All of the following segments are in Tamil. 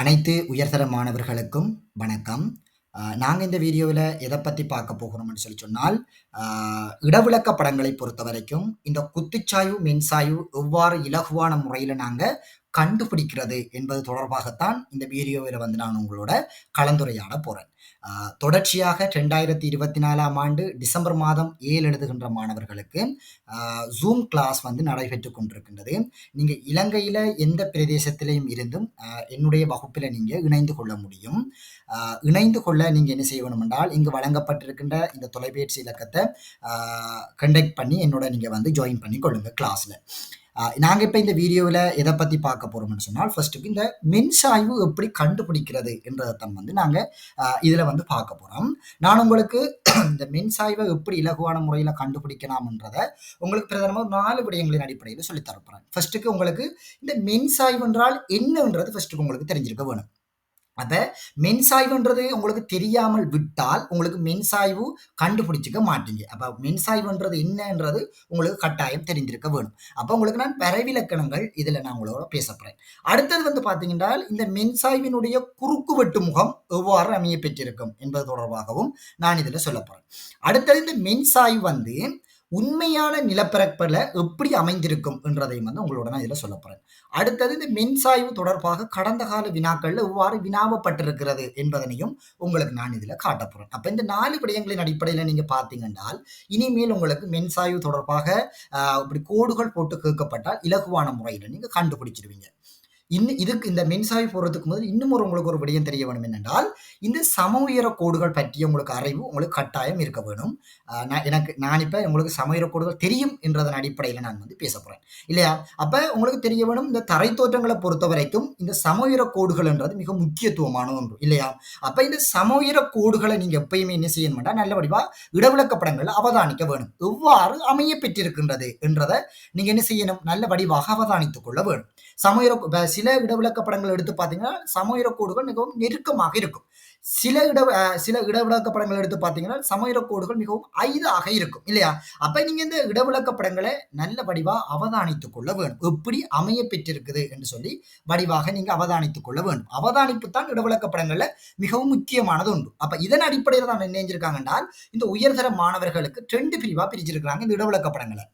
அனைத்து உயர்தர மாணவர்களுக்கும் வணக்கம். நாங்கள் நாங்க இந்த வீடியோவில் எதை பத்தி பார்க்க போகிறோம்னு சொல்லி சொன்னால், இடவிளக்க படங்களை பொறுத்த வரைக்கும் இந்த குத்துச்சாய்வு, மின்சாய்வு எவ்வாறு இலகுவான முறையில நாங்க கண்டுபிடிக்கிறது என்பது தொடர்பாகத்தான் இந்த வீடியோவில் வந்து நான் உங்களோட கலந்துரையாட போறேன். அ தொடர்ச்சியாக 2024ஆம் ஆண்டு டிசம்பர் மாதம் ஏழு எழுதுகின்ற மாணவர்களுக்கு ஜூம் கிளாஸ் வந்து நடைபெற்று கொண்டிருக்கின்றது. நீங்கள் இலங்கையில் எந்த பிரதேசத்திலையும் இருந்தும் என்னுடைய வகுப்பில் நீங்கள் இணைந்து கொள்ள முடியும். இணைந்து கொள்ள நீங்கள் என்ன செய்ய வேணும் என்றால், இங்கு வழங்கப்பட்டிருக்கின்ற இந்த தொலைபேசி இலக்கத்தை கண்டக்ட் பண்ணி என்னோட நீங்கள் வந்து ஜாயின் பண்ணி கொள்ளுங்கள் கிளாஸில் நாங்கள் இப்போ இந்த வீடியோவில் எதை பற்றி பார்க்க போகிறோம்னு சொன்னால், ஃபர்ஸ்ட்டுக்கு இந்த மென்சாய்வு எப்படி கண்டுபிடிக்கிறது என்றதத்தான் வந்து நாங்கள் இதில் வந்து பார்க்க போகிறோம் நான் உங்களுக்கு இந்த மின்சாய்வை எப்படி இலகுவான முறையில் கண்டுபிடிக்கலாம்ன்றதை உங்களுக்கு பிரதானமா 4 விடயங்களின் அடிப்படையில் சொல்லித் ஃபர்ஸ்ட்டுக்கு உங்களுக்கு இந்த மென்சாய்வு என்றால் என்னன்றது ஃபர்ஸ்ட்டுக்கு உங்களுக்கு தெரிஞ்சிருக்க வேணும். அதை மென்சாய்வுன்றது உங்களுக்கு தெரியாமல் விட்டால், உங்களுக்கு மென்சாய்வு கண்டுபிடிச்சிக்க மாட்டீங்க. அப்போ மென்சாய்வுன்றது என்னன்றது உங்களுக்கு கட்டாயம் தெரிஞ்சிருக்க வேணும். அப்போ உங்களுக்கு நான் வரைவிலக்கணங்கள் இதில் நான் உங்களோட பேசப்படுறேன் அடுத்தது வந்து பார்த்தீங்கன்னா இந்த மென்சாய்வினுடைய குறுக்குவெட்டு முகம் எவ்வாறு அமைய பெற்றிருக்கும் என்பது தொடர்பாகவும் நான் இதில் சொல்லப்படுறேன் அடுத்தது இந்த மென்சாய்வு வந்து உண்மையான நிலப்பரப்பில் எப்படி அமைந்திருக்கும் என்றதையும் வந்து உங்களோட நான் இதில் சொல்ல போகிறேன் அடுத்தது இந்த மென்சாய்வு தொடர்பாக கடந்த கால வினாக்களில் எவ்வாறு வினாவப்பட்டிருக்கிறது என்பதனையும் உங்களுக்கு நான் இதில் காட்ட போகிறேன் அப்போ இந்த நாலு விடயங்களின் அடிப்படையில் நீங்கள் பார்த்தீங்கன்றால், இனிமேல் உங்களுக்கு மென்சாய்வு தொடர்பாக இப்படி கோடுகள் போட்டு கேட்கப்பட்டால் இலகுவான முறையில் நீங்கள் கண்டுபிடிச்சிடுவீங்க. இன்னும் இதுக்கு இந்த மென்சாய்வு போடுறதுக்கு முதல் இன்னும் ஒரு உங்களுக்கு ஒரு விடயம் தெரிய வேணும் என்னென்றால், இந்த சம உயர கோடுகள் பற்றிய உங்களுக்கு அறிவு உங்களுக்கு கட்டாயம் இருக்க வேணும். நான் எனக்கு நான் இப்போ உங்களுக்கு சம உயர கோடுகள் தெரியும் என்றதன் அடிப்படையில் நான் வந்து பேச போகிறேன் இல்லையா? அப்ப உங்களுக்கு தெரிய வேணும், இந்த தரை தோற்றங்களை பொறுத்த பொறுத்தவரைக்கும் இந்த சம உயர கோடுகள் என்றது மிக முக்கியத்துவமான ஒன்று. இல்லையா? அப்போ இந்த சம உயர கோடுகளை நீங்கள் எப்பயுமே என்ன செய்யணும்னா, நல்ல வடிவாக இடவிளக்க அவதானிக்க வேணும். எவ்வாறு அமைய பெற்றிருக்கின்றது என்றதை நீங்கள் என்ன செய்யணும், நல்ல வடிவாக அவதானித்துக் கொள்ள வேணும். சம உயர சில இடவிளக்க படங்கள் எடுத்து பார்த்தீங்கன்னா, சம கோடுகள் மிகவும் நெருக்கமாக இருக்கும். சில இட சில இடவிளக்க படங்கள் எடுத்து பார்த்தீங்கன்னா, சம கோடுகள் மிகவும் ஐதாக இருக்கும். இல்லையா? அப்ப நீங்க இந்த இடவிளக்க படங்களை நல்ல வடிவா அவதானித்துக் கொள்ள வேணும். எப்படி அமைய பெற்றிருக்குது என்று சொல்லி வடிவாக நீங்க அவதானித்துக் கொள்ள வேண்டும். அவதானிப்பு தான் இடவிளக்க படங்கள்ல மிகவும் முக்கியமானது உண்டு அப்ப இதன் அடிப்படையில் தான் என்ன இந்த உயர்தர மாணவர்களுக்கு ரெண்டு பிரிவா பிரிச்சிருக்கிறாங்க இந்த இடவிளக்க படங்களை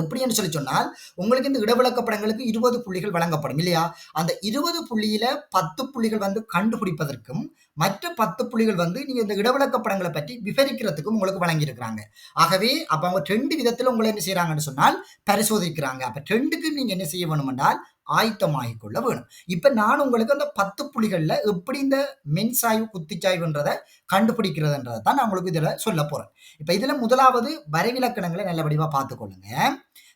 எப்படி என்று சொல்லி சொன்னால், உங்களுக்கு இந்த இடவிளக்க படங்களுக்கு 20 புள்ளிகள் வழங்கப்படும். இல்லையா? அந்த 20 புள்ளியில 10 புள்ளிகள் வந்து கண்டுபிடிப்பதற்கும், மற்ற 10 புள்ளிகள் வந்து நீங்க இந்த இடவிளக்க படங்களை பற்றி விவரிக்கிறதுக்கும் உங்களுக்கு வழங்கியிருக்கிறாங்க. ஆகவே அப்ப அவங்க ரெண்டு விதத்துல உங்களை என்ன செய்யறாங்கன்னு சொன்னால், பரிசோதிக்கிறாங்க. அப்ப ரெண்டுக்கும் நீங்க என்ன செய்ய வேணும் என்றால், ஆயத்தமாகிக் கொள்ள வேணும். இப்ப நான் உங்களுக்கு அந்த 10 புள்ளிகள்ல எப்படி இந்த மின்சாய்வு குத்திச்சாய்வுன்றதை கண்டுபிடிக்கிறதுன்றதை தான் நான் உங்களுக்கு இதுல சொல்ல போறேன். இப்ப இதுல முதலாவது வரைவிலக்கணங்களை நல்ல வடிவா பார்த்துக்கொள்ளுங்க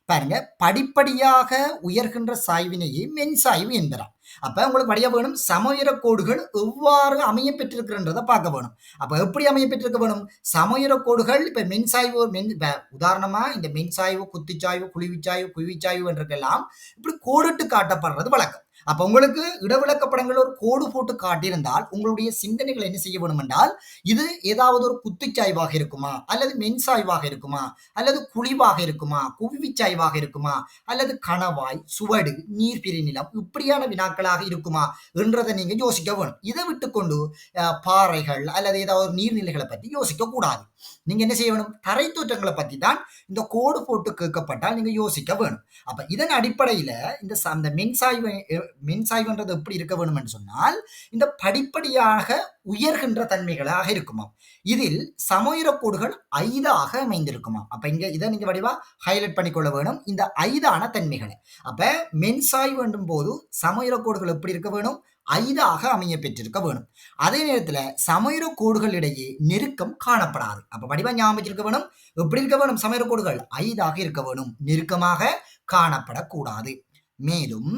பாருங்க, படிப்படியாக உயர்கின்ற சாய்வினையே மென்சாய்வு என்கிறான் அப்போ உங்களுக்கு படிய வேணும், சம கோடுகள் எவ்வாறு அமைய பெற்றிருக்கிறன்றதை பார்க்க வேணும். அப்போ எப்படி அமைய பெற்றிருக்க வேணும்? சம கோடுகள் இப்போ மின்சாய்வு மென் இப்ப உதாரணமா இந்த மின்சாய்வு குத்துச்சாய்வு, குழிவுச்சாய்வு, குவிவுச்சாய்வு என்றதுக்கெல்லாம் இப்படி கோடிட்டு காட்டப்படுறது வழக்கம். அப்ப உங்களுக்கு இடவிளக்கப்படங்கள் ஒரு கோடு போட்டு காட்டியிருந்தால், உங்களுடைய சிந்தனைகள் என்ன செய்ய வேணும் என்றால், இது ஏதாவது ஒரு குத்துச்சாய்வாக இருக்குமா? அல்லது மென்சாய்வாக இருக்குமா? அல்லது குழிவாக இருக்குமா? குவிச்சாய்வாக இருக்குமா? அல்லது கணவாய், சுவடு, நீர்பிரி நிலம் இப்படியான வினாக்களாக இருக்குமா? என்றதை நீங்க யோசிக்க வேணும். இதை விட்டுக்கொண்டு பாறைகள் அல்லது ஏதாவது ஒரு நீர்நிலைகளை பத்தி யோசிக்கக் கூடாது. நீங்க என்ன செய்ய வேணும்? தரை தோற்றங்களை பத்தி தான் இந்த கோடு போட்டு கேட்கப்பட்டால் நீங்க யோசிக்க வேணும். அப்ப இதன் அடிப்படையில இந்த அந்த மின்சாய்வு மென்சாய்வுன்றது எப்படி இருக்க வேணும் என்று சொன்னால், இந்த படிப்படியாக உயர்கின்ற தன்மைகளாக இருக்குமாம். இதில் சம ஐதாக கோடுகள் 5ஆக அமைந்திருக்குமாம். அப்ப இங்க இதை நீங்க வடிவா ஹைலைட் பண்ணிக்கொள்ள வேணும். இந்த ஐதான தன்மைகளை அப்ப மென்சாய்வு என்றும்போது போது உயர கோடுகள் எப்படி இருக்க வேணும்? ஐதாக அமைய பெற்றிருக்க வேணும். அதே நேரத்தில் சம உயர கோடுகளிடையே நெருக்கம் காணப்படாது. அப்ப வடிவா ஞாபகம் வேணும். எப்படி இருக்க வேணும் சமயக்கோடுகள் ஐதாக கோடுகள்? 5ஆக இருக்க வேணும். நெருக்கமாக காணப்படக்கூடாது. மேலும்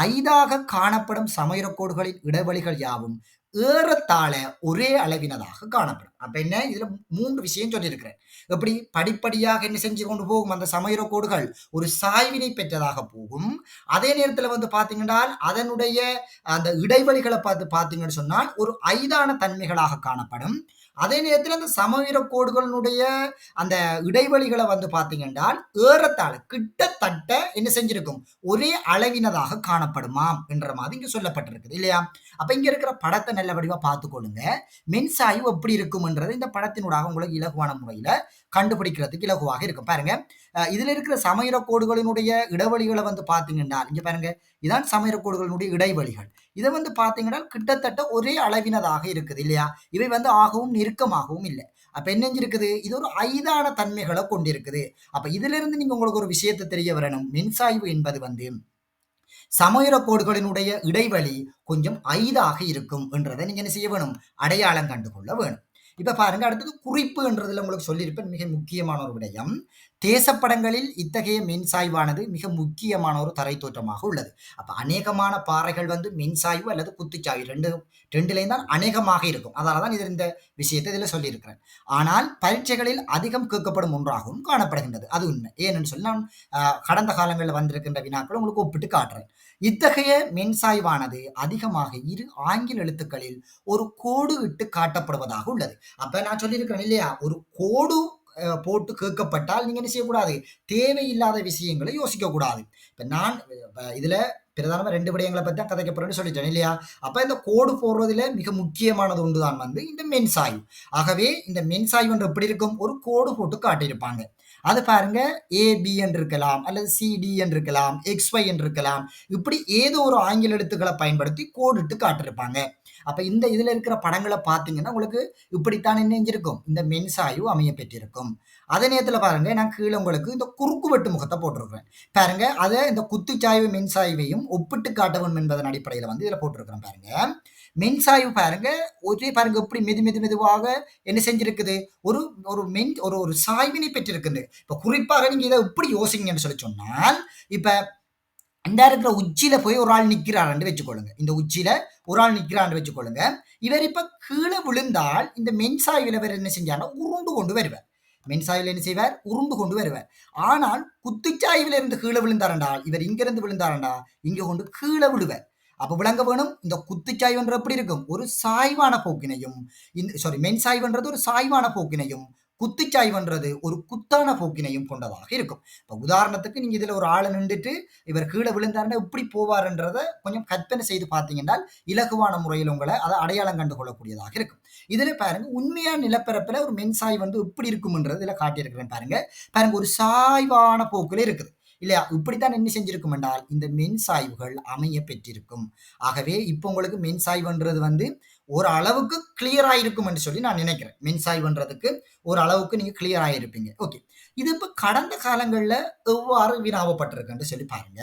ஐதாக காணப்படும் சம இடைவெளிகள் யாவும் ஏறத்தாழ ஒரே அளவினதாக காணப்படும். அப்ப என்ன? இதுல மூன்று விஷயம் சொல்லியிருக்கிறேன். எப்படி? படிப்படியாக என்ன செஞ்சு கொண்டு போகும் அந்த சம ஒரு சாய்வினை பெற்றதாக போகும். அதே நேரத்தில் வந்து பார்த்தீங்கன்றால், அதனுடைய அந்த இடைவெளிகளை பார்த்து பார்த்தீங்கன்னு சொன்னால், ஒரு ஐதான தன்மைகளாக காணப்படும். அதே நேரத்தில் அந்த சமவீர கோடுகளினுடைய அந்த இடைவெளிகளை வந்து பார்த்தீங்கன்றால் ஏறத்தாழ கிட்டத்தட்ட என்ன செஞ்சிருக்கும்? ஒரே அளவினதாக காணப்படுமாம் என்ற மாதிரி இங்கே சொல்லப்பட்டிருக்குது இல்லையா? அப்போ இங்கே இருக்கிற படத்தை நல்ல வடிவாக பார்த்துக்கொள்ளுங்க. மின்சாய்வு எப்படி இருக்கும்ன்றது இந்த படத்தினூடாக உங்களுக்கு இலகுவான முறையில் கண்டுபிடிக்கிறதுக்கு இலகுவாக இருக்கும். பாருங்க. இதுல இருக்கிற சமையல கோடுகளினுடைய இடைவெளிகளை வந்து பார்த்தீங்கன்னா இங்கே பாருங்க. இதான் சமையல கோடுகளினுடைய இடைவெளிகள். இதை வந்து பார்த்தீங்கன்னா கிட்டத்தட்ட ஒரே அளவினதாக இருக்குது இல்லையா? இவை வந்து ஆகவும் நெருக்கமாகவும் இல்லை. அப்ப என்ன இருக்குது இது ஒரு ஐதான தன்மைகளை கொண்டிருக்குது. அப்ப இதுல இருந்து நீங்க உங்களுக்கு ஒரு விஷயத்தை தெரிய வரணும். மின்சாய்வு என்பது வந்து சமயர கோடுகளினுடைய இடைவெளி கொஞ்சம் ஐதாக இருக்கும் என்றதை நீங்க என்ன செய்ய வேணும்? அடையாளம் கண்டுகொள்ள வேணும். இப்ப பாருங்க அடுத்தது குறிப்புன்றதுல உங்களுக்கு சொல்லியிருப்பேன் மிக முக்கியமான ஒரு விடயம். தேசப்படங்களில் இத்தகைய மின்சாய்வானது மிக முக்கியமான ஒரு தரை தோற்றமாக உள்ளது. அப்ப அநேகமான பாறைகள் வந்து மின்சாய்வு அல்லது குத்துச்சாய்வு ரெண்டு ரெண்டுலேயும் தான் அநேகமாக இருக்கும். அதனால தான் இதில் இந்த விஷயத்தை இதில் சொல்லியிருக்கிறேன் ஆனால் பரீட்சைகளில் அதிகம் கேட்கப்படும் ஒன்றாகவும் காணப்படுகின்றது. அது உண்மை. ஏன்னு சொல்லி நான் கடந்த காலங்களில் வந்திருக்கின்ற வினாக்களை உங்களுக்கு ஒப்பிட்டு காட்டுறேன். இத்தகைய மின்சாய்வானது அதிகமாக இரு ஆங்கில எழுத்துக்களில் ஒரு கோடு இட்டு காட்டப்படுவதாக உள்ளது. அப்ப நான் சொல்லியிருக்கிறேன் இல்லையா? ஒரு கோடு போட்டு கேட்கப்பட்டால் நீங்க என்ன செய்யக்கூடாது? தேவையில்லாத விஷயங்களை யோசிக்க கூடாது இப்ப நான் இப்ப இதுல பிரதானமா ரெண்டு விடயங்களை பத்தி தான் கதைக்க சொல்லிட்டேன் இல்லையா? அப்ப இந்த கோடு போடுறதுல மிக முக்கியமானது ஒன்றுதான் வந்து இந்த மென்சாயு ஆகவே இந்த மென்சாயு என்று எப்படி இருக்கும்? ஒரு கோடு போட்டு காட்டியிருப்பாங்க. அது பாருங்க ஏபி என்று இருக்கலாம் அல்லது சிடி என்று இருக்கலாம் எக்ஸ்ஒய் என்று இருக்கலாம். இப்படி ஏதோ ஒரு ஆங்கில எழுத்துக்களை பயன்படுத்தி கோடிட்டு காட்டியிருப்பாங்க. அப்ப இந்த இதுல இருக்கிற படங்களை பார்த்தீங்கன்னா உங்களுக்கு இப்படித்தான் இணைஞ்சிருக்கும். இந்த மென்சாய்வு அமைய பெற்றிருக்கும். அதே நேரத்தில் பாருங்க நான் கீழே உங்களுக்கு இந்த குறுக்கு வெட்டு முகத்தை போட்டிருக்கிறேன். பாருங்க அதை இந்த குத்துச்சாய்வு மின்சாய்வையும் ஒப்பிட்டு காட்ட வேண்டும் என்பதன் அடிப்படையில் வந்து இதில் போட்டிருக்கிறேன் பாருங்க. மென்சாய்வு பாருங்க ஒரே பாருங்க எப்படி மெது மெது மெதுவாக என்ன செஞ்சிருக்குது? ஒரு ஒரு மென் ஒரு ஒரு சாய்வினை பெற்றிருக்குது. இப்போ குறிப்பாக நீங்கள் இதை எப்படி யோசிங்கன்னு சொல்லி சொன்னால் இப்போ இந்த இருக்கிற உச்சியில போய் ஒரு ஆள் நிக்கிறாருன்னு வச்சுக்கொள்ளுங்க. இந்த உச்சியில ஒரு ஆள் நிக்கிறான்னு வச்சுக்கொள்ளுங்க. இவர் இப்ப கீழே விழுந்தால் இந்த மென்சாயில் இவர் என்ன செஞ்சாருன்னா உருண்டு கொண்டு வருவார். மென்சாயில் என்ன செய்வார்? உருண்டு கொண்டு வருவார். ஆனால் குத்துச்சாய்வில் இருந்து கீழே விழுந்தாரண்டால் இவர் இங்க இருந்து விழுந்தாரண்டா? இங்க கொண்டு கீழே விழுவார். அப்ப விளங்க வேணும் இந்த குத்துச்சாய்வுன்ற எப்படி இருக்கும்? ஒரு சாய்வான போக்கினையும் இந்த சாரி மென்சாய்வுன்றது ஒரு சாய்வான போக்கினையும் குத்துச்சாய்வுன்றது ஒரு குத்தான போக்கினையும் கொண்டதாக இருக்கும். இப்போ உதாரணத்துக்கு நீங்க இதுல ஒரு ஆளை நின்றுட்டு இவர் கீழே விழுந்தாருன்னா இப்படி போவாருன்றத கொஞ்சம் கற்பனை செய்து பார்த்தீங்கன்னா இலகுவான முறையில் உங்களை அதை அடையாளம் கண்டு கொள்ளக்கூடியதாக இருக்கும். இதுல பாருங்க உண்மையான நிலப்பரப்புல ஒரு மென்சாய் வந்து இப்படி இருக்கும்ன்றது இதுல காட்டியிருக்கிறேன் பாருங்க. பாருங்க ஒரு சாய்வான போக்குல இருக்குது. இல்லையா? இப்படித்தான் என்ன செஞ்சிருக்கும் என்றால் இந்த மென்சாய்வுகள் அமைய பெற்றிருக்கும். ஆகவே இப்போ உங்களுக்கு மென்சாய்வுன்றது வந்து ஒரு அளவுக்கு கிளியரா இருக்கும் என்று சொல்லி நான் நினைக்கிறேன். மின்சாய் பண்ணுறதுக்கு ஒரு அளவுக்கு நீங்கள் கிளியரா இருப்பீங்க ஓகே இது இப்போ கடந்த காலங்களில் எவ்வாறு வீணாவப்பட்டிருக்குன்னு சொல்லி பாருங்க.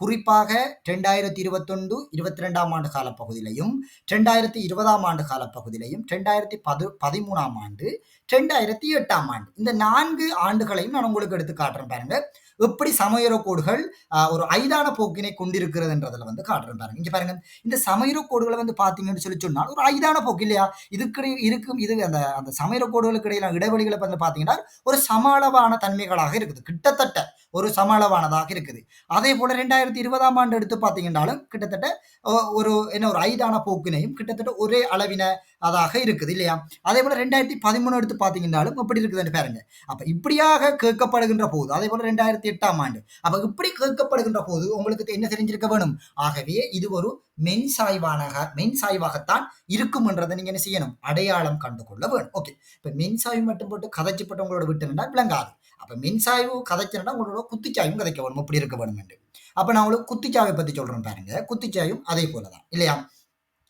குறிப்பாக ரெண்டாயிரத்தி இருபத்தொன்று இருபத்தி ரெண்டாம் ஆண்டு கால பகுதியிலையும் ரெண்டாயிரத்தி இருபதாம் ஆண்டு கால பகுதியிலையும் ரெண்டாயிரத்தி பது பதிமூணாம் ஆண்டு ரெண்டாயிரத்தி எட்டாம் ஆண்டு. இந்த நான்கு ஆண்டுகளையும் நான் உங்களுக்கு எடுத்து காட்டுறேன் பாருங்க. எப்படி சமயர கோடுகள் ஒரு ஐதான போக்கினை கொண்டிருக்கிறதுன்றதுல வந்து காட்டுறேன் பாருங்க. இங்க பாருங்க. இந்த சமயர கோடுகளை வந்து பாத்தீங்கன்னு சொல்லி சொன்னால் ஒரு ஐதான போக்கு இல்லையா? இதுக்கு இருக்கும் இது அந்த அந்த சமயர கோடுகளுக்கு இடையிலான இடைவெளிகளை வந்து பாத்தீங்கன்னா ஒரு சம அளவான தன்மைகளாக இருக்குது. கிட்டத்தட்ட ஒரு சம அளவானதாக இருக்குது. அதே போல ரெண்டாயிரத்தி இருபதாம் ஆண்டு எடுத்து பார்த்தீங்கன்னாலும் கிட்டத்தட்ட ஒரு என்ன ஒரு ஐதான போக்கினையும் கிட்டத்தட்ட ஒரே அளவின அதாக இருக்குது இல்லையா? அதே போல ரெண்டாயிரத்தி பதிமூணு எடுத்து பார்த்தீங்கன்னாலும் எப்படி இருக்குதுன்னு பாருங்க. அப்ப இப்படியாக கேட்கப்படுகின்ற போது அதே போல ரெண்டாயிரத்தி எட்டாம் ஆண்டு அப்ப இப்படி கேட்கப்படுகின்ற போது உங்களுக்கு என்ன தெரிஞ்சிருக்க வேணும்? ஆகவே இது ஒரு மென் மென்சாய்வானக மென்சாய்வாகத்தான் இருக்கும்ன்றதை நீங்க என்ன செய்யணும்? அடையாளம் கண்டுகொள்ள வேணும். ஓகே இப்ப மென்சாய்வு மட்டும் போட்டு கதைச்சு உங்களோட விட்டுனா விளங்காது. அப்ப மின்சாய்வு கதைச்சுனா உங்களோட குத்துச்சாயும் கதைக்க வேணும். இப்படி இருக்க வேணும் என்று அப்ப நான் உங்களுக்கு குத்துச்சாவை பத்தி சொல்றேன் பாருங்க. குத்துச்சாயும் அதே போலதான் இல்லையா?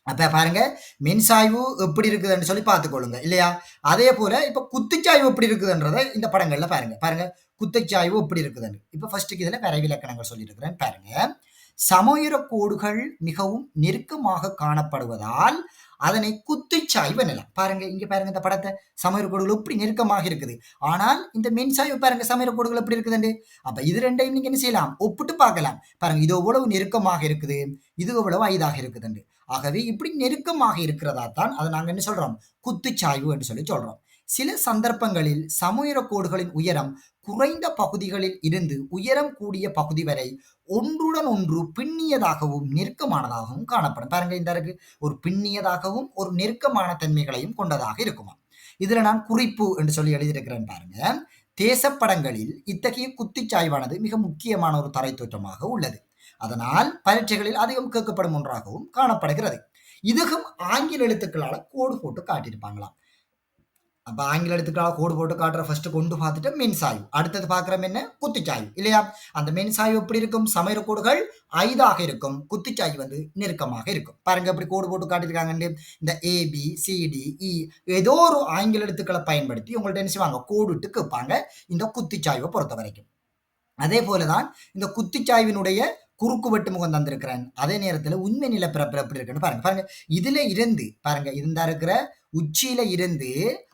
அப்போ பாருங்க மின்சாய்வு எப்படி இருக்குதுன்னு சொல்லி பார்த்துக்கொள்ளுங்க இல்லையா? அதே போல இப்போ குத்துச்சாய்வு எப்படி இருக்குதுன்றதை இந்த படங்கள்ல பாருங்க. பாருங்க குத்துச்சாய்வு எப்படி இருக்குதுன்னு. இப்போ ஃபர்ஸ்ட்டுக்கு இதில் வரைவிலக்கணங்கள் சொல்லியிருக்கிறேன் பாருங்க. சமோயிர கோடுகள் மிகவும் நெருக்கமாக காணப்படுவதால் அதனை குத்துச்சாய்வு எனலாம் பாருங்க இங்க பாருங்க இந்த படத்தை. சமயர கோடுகள் எப்படி நெருக்கமாக இருக்குது? ஆனால் இந்த மின்சாய்வு பாருங்க சமயர கோடுகள் எப்படி இருக்குதுண்டு? அப்ப இது ரெண்டையும் நீங்க என்ன செய்யலாம்? ஒப்பிட்டு பார்க்கலாம். பாருங்க இது எவ்வளவு நெருக்கமாக இருக்குது? இது எவ்வளவு ஐதாக இருக்குதுண்டு? ஆகவே இப்படி நெருக்கமாக இருக்கிறதா தான் அதை நாங்க என்ன சொல்றோம்? குத்துச்சாய்வு என்று சொல்லி சொல்றோம். சில சந்தர்ப்பங்களில் சமுயர கோடுகளின் உயரம் குறைந்த பகுதிகளில் இருந்து உயரம் கூடிய பகுதி வரை ஒன்றுடன் ஒன்று பின்னியதாகவும் நெருக்கமானதாகவும் காணப்படும். பாருங்க இந்த இருக்கு. ஒரு பின்னியதாகவும் ஒரு நெருக்கமான தன்மைகளையும் கொண்டதாக இருக்குமா? இதுல நான் குறிப்பு என்று சொல்லி எழுதியிருக்கிறேன் பாருங்க. தேசப்படங்களில் இத்தகைய குத்திச்சாய்வானது மிக முக்கியமான ஒரு தரை தோற்றமாக உள்ளது. அதனால் பரீட்சைகளில் அதிகம் கேட்கப்படும் ஒன்றாகவும் காணப்படுகிறது. இதுகும் ஆங்கில எழுத்துக்களால் கோடு போட்டு காட்டியிருப்பாங்களாம். அப்போ ஆங்கில எழுத்துக்களால் கோடு போட்டு காட்டுற ஃபர்ஸ்ட் கொண்டு பார்த்துட்டு மென்சாய்வு அடுத்தது பார்க்குறோம் என்ன? குத்திச்சாய்வு இல்லையா? அந்த மென்சாய்வு எப்படி இருக்கும்? சமையல் கோடுகள் ஐதாக இருக்கும். குத்திச்சாய்வு வந்து நெருக்கமாக இருக்கும். பாருங்க எப்படி கோடு போட்டு காட்டியிருக்காங்க இந்த ஏபி சிடி இ ஏதோ ஒரு ஆங்கில எழுத்துக்களை பயன்படுத்தி உங்கள்ட்ட என்ன செய்வாங்க? கோடுட்டு கேட்பாங்க. இந்த குத்திச்சாய்வை பொறுத்த வரைக்கும். அதே போலதான் இந்த குத்திச்சாய்வினுடைய குறுக்கு வெட்டு முகம் தந்திருக்கிறேன். அதே நேரத்தில் உண்மை நிலப்பிறப்பு எப்படி இருக்குன்னு பாருங்க. பாருங்க இதுல இருந்து பாருங்க இருந்தா இருக்கிற உச்சியில இருந்து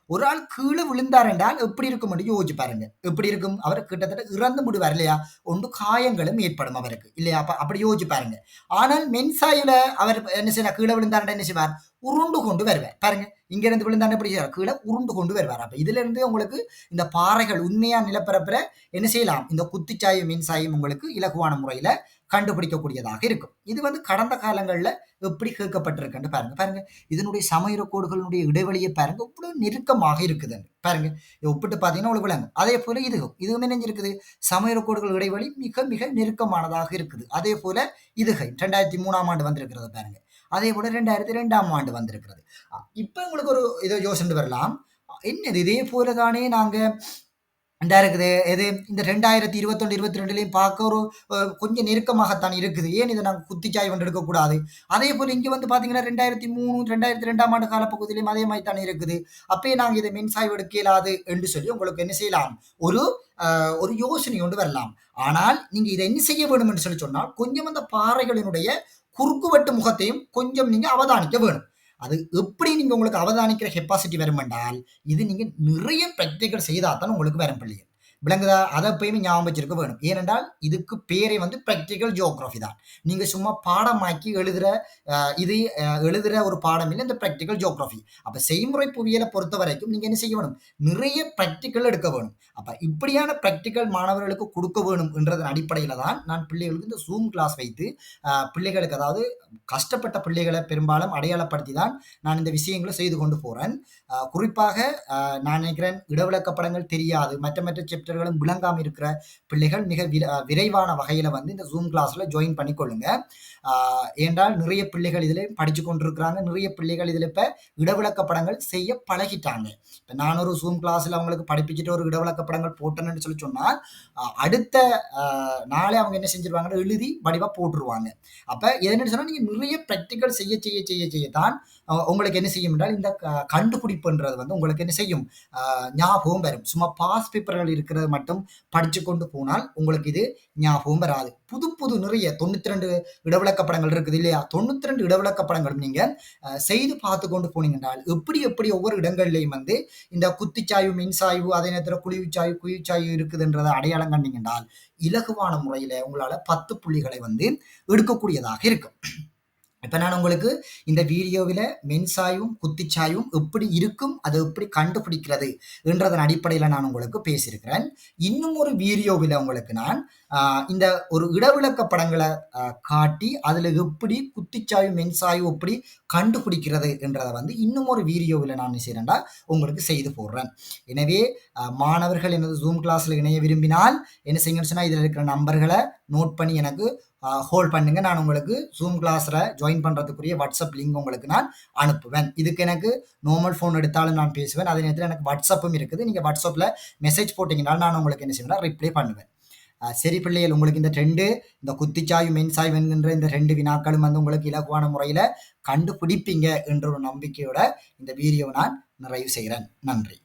ஒரு ஆள் கீழே விழுந்தார் என்றால் எப்படி இருக்கும் என்று யோசிச்சு பாருங்க. எப்படி இருக்கும்? அவர் கிட்டத்தட்ட இறந்து முடிவார் இல்லையா? ஒன்று காயங்களும் ஏற்படும் அவருக்கு. இல்லையா? அப்ப அப்படி யோசிச்சு பாருங்க. ஆனால் மென்சாயில அவர் என்ன செய்யலாம் கீழே விழுந்தார் என்ன செய்வார்? உருண்டு கொண்டு வருவார். பாருங்க. இங்க இருந்து விழுந்தாண்ட எப்படி செய்வார்? கீழே உருண்டு கொண்டு வருவார். அப்ப இதுல இருந்து உங்களுக்கு இந்த பாறைகள் உண்மையா நிலப்பரப்புற என்ன செய்யலாம்? இந்த குத்திச்சாயும் மின்சாயும் உங்களுக்கு இலகுவான முறையில கண்டுபிடிக்கக்கூடியதாக இருக்கும். இது வந்து கடந்த காலங்களில் எப்படி கேட்கப்பட்டிருக்குன்னு பாருங்க பாருங்க. இதனுடைய சமய கோடுகளுடைய இடைவெளியை பாருங்க. இவ்வளவு நெருக்கமாக இருக்குது. பாருங்க ஒப்பிட்டு பார்த்தீங்கன்னா உங்களுக்கு விளங்கும். அதே போல இதுவும் இதுவும் என்ன இருக்குது சமையல் கோடுகள் இடைவெளி மிக மிக நெருக்கமானதாக இருக்குது. அதே போல இதுகை ரெண்டாயிரத்தி மூணாம் ஆண்டு வந்திருக்கிறது பாருங்க. அதே போல ரெண்டாயிரத்தி ரெண்டாம் ஆண்டு வந்திருக்கிறது. இப்போ உங்களுக்கு ஒரு இதை யோசனை வரலாம். என்னது? இதே போல தானே நாங்கள் இதாக இருக்குது. எது? இந்த ரெண்டாயிரத்தி இருபத்தொன்று இருபத்தி ரெண்டுலேயும் பார்க்க ஒரு கொஞ்சம் நெருக்கமாகத்தான் இருக்குது. ஏன் இதை நாங்கள் குத்திச்சாய் வந்து எடுக்கக்கூடாது? அதே போல் இங்கே வந்து பார்த்தீங்கன்னா ரெண்டாயிரத்தி மூணு ரெண்டாயிரத்தி ரெண்டாம் ஆண்டு காலப்பகுதியிலையும் அதே மாதிரி தான் இருக்குது. அப்பயே நாங்கள் இதை மின்சாய்வு எடுக்க இயலாது என்று சொல்லி உங்களுக்கு என்ன செய்யலாம்? ஒரு ஒரு யோசனை கொண்டு வரலாம். ஆனால் நீங்கள் இதை என்ன செய்ய வேண்டும் என்று சொல்லி சொன்னால் கொஞ்சம் அந்த பாறைகளினுடைய குறுக்குவெட்டு முகத்தையும் கொஞ்சம் நீங்கள் அவதானிக்க வேணும். அது எப்படி நீங்கள் உங்களுக்கு அவதானிக்கிற கெப்பாசிட்டி வரும் என்றால் இது நீங்கள் நிறைய ப்ராக்டிக்கல் செய்தால் தான் உங்களுக்கு வரும் பிள்ளைகள் விளங்குதா? அதை எப்பயுமே ஞாபகம் வச்சிருக்க வேணும். ஏனென்றால் இதுக்கு பேரே வந்து ப்ராக்டிக்கல் ஜியோகிராஃபி தான். நீங்கள் சும்மா பாடமாக்கி எழுதுகிற இது எழுதுகிற ஒரு பாடம் இல்லை இந்த ப்ராக்டிக்கல் ஜியோகிராஃபி அப்போ செய்முறை புவியலை பொறுத்த வரைக்கும் நீங்கள் என்ன செய்ய வேணும்? நிறைய ப்ராக்டிக்கல் எடுக்க வேணும். அப்போ இப்படியான ப்ராக்டிக்கல் மாணவர்களுக்கு கொடுக்க வேணும் என்றதன் அடிப்படையில் தான் நான் பிள்ளைகளுக்கு இந்த ஜூம் கிளாஸ் வைத்து பிள்ளைகளுக்கு அதாவது கஷ்டப்பட்ட பிள்ளைகளை பெரும்பாலும் அடையாளப்படுத்தி தான் நான் இந்த விஷயங்களை செய்து கொண்டு போகிறேன் குறிப்பாக நான் நினைக்கிறேன் இடவிளக்க படங்கள் தெரியாது. மற்ற மற்ற செப்டர்களும் சாப்டர்களும் விளங்காமல் இருக்கிற பிள்ளைகள் மிக விரைவான வகையில் வந்து இந்த ஜூம் கிளாஸில் ஜாயின் பண்ணிக்கொள்ளுங்க. ஏன்றால் நிறைய பிள்ளைகள் இதில் படித்து கொண்டிருக்கிறாங்க. நிறைய பிள்ளைகள் இதில் இப்போ இடவிளக்க படங்கள் செய்ய பழகிட்டாங்க. இப்போ நான் ஒரு ஜூம் கிளாஸில் அவங்களுக்கு படிப்பிச்சுட்டு ஒரு இடவிளக்க படங்கள் போட்டேன்னு சொல்லி சொன்னால் அடுத்த நாளே அவங்க என்ன செஞ்சிருவாங்கன்னு எழுதி வடிவாக போட்டுருவாங்க. அப்போ எதுன்னு சொன்னால் நீங்கள் நிறைய ப்ராக்டிக்கல் செய்ய செய்ய செய்ய செய்ய தான் உங்களுக்கு என்ன செய்யும் என்றால் இந்த கண்டுபிடிப்புன்றது வந்து உங்களுக்கு என்ன செய்யும்? ஞாபகம் வரும். சும்மா பாஸ் பேப்பர்கள் இருக்கிறது மட்டும் படித்து கொண்டு போனால் உங்களுக்கு இது ஞாபகம் வராது. புது புது நிறைய தொண்ணூத்தி ரெண்டு இடவிளக்க படங்கள் இருக்குது இல்லையா? தொண்ணூத்தி ரெண்டு இடவிளக்க படங்களும் நீங்க செய்து பார்த்து கொண்டு போனீங்கன்றால் எப்படி எப்படி ஒவ்வொரு இடங்கள்லையும் வந்து இந்த குத்திச்சாய்வு மின்சாய்வு அதே நேரத்தில் குழிவுச்சாய்வு குயிர்ச்சாய்வு இருக்குதுன்றதை அடையாளம் கண்டீங்கன்றால் இலகுவான முறையில உங்களால பத்து புள்ளிகளை வந்து எடுக்கக்கூடியதாக இருக்கும். இப்போ நான் உங்களுக்கு இந்த வீடியோவில் மென்சாயும் குத்திச்சாயும் எப்படி இருக்கும் அதை எப்படி கண்டுபிடிக்கிறது என்றதன் அடிப்படையில் நான் உங்களுக்கு பேசியிருக்கிறேன். இன்னும் ஒரு வீடியோவில் உங்களுக்கு நான் இந்த ஒரு இடவிளக்க படங்களை காட்டி அதில் எப்படி குத்திச்சாயு மென்சாயும் எப்படி கண்டுபிடிக்கிறது என்றதை வந்து இன்னும் ஒரு வீடியோவில் நான் செய்கிறேன்டா உங்களுக்கு செய்து போடுறேன். எனவே மாணவர்கள் எனது ஜூம் கிளாஸில் இணைய விரும்பினால் என்ன செய்யுங்கன்னு சொன்னால் இதில் இருக்கிற நம்பர்களை நோட் பண்ணி எனக்கு ஹோல்ட் பண்ணுங்க. நான் உங்களுக்கு ஜூம் கிளாஸில் ஜாயின் பண்ணுறதுக்குரிய வாட்ஸ்அப் லிங்க் உங்களுக்கு நான் அனுப்புவேன். இதுக்கு எனக்கு நார்மல் ஃபோன் எடுத்தாலும் நான் பேசுவேன். அதே நேரத்தில் எனக்கு வாட்ஸ்அப்பும் இருக்குது. நீங்கள் வாட்ஸ்அப்பில் மெசேஜ் போட்டிங்கனாலும் நான் உங்களுக்கு என்ன செய்வேன் ரிப்ளை பண்ணுவேன். சரி பிள்ளைகள் உங்களுக்கு இந்த ரெண்டு இந்த குத்திச்சாய் மென்சாய் என்கின்ற இந்த ரெண்டு வினாக்களும் வந்து உங்களுக்கு இலகுவான முறையில் கண்டுபிடிப்பீங்க என்ற ஒரு நம்பிக்கையோட இந்த வீடியோவை நான் நிறைவு செய்கிறேன். நன்றி.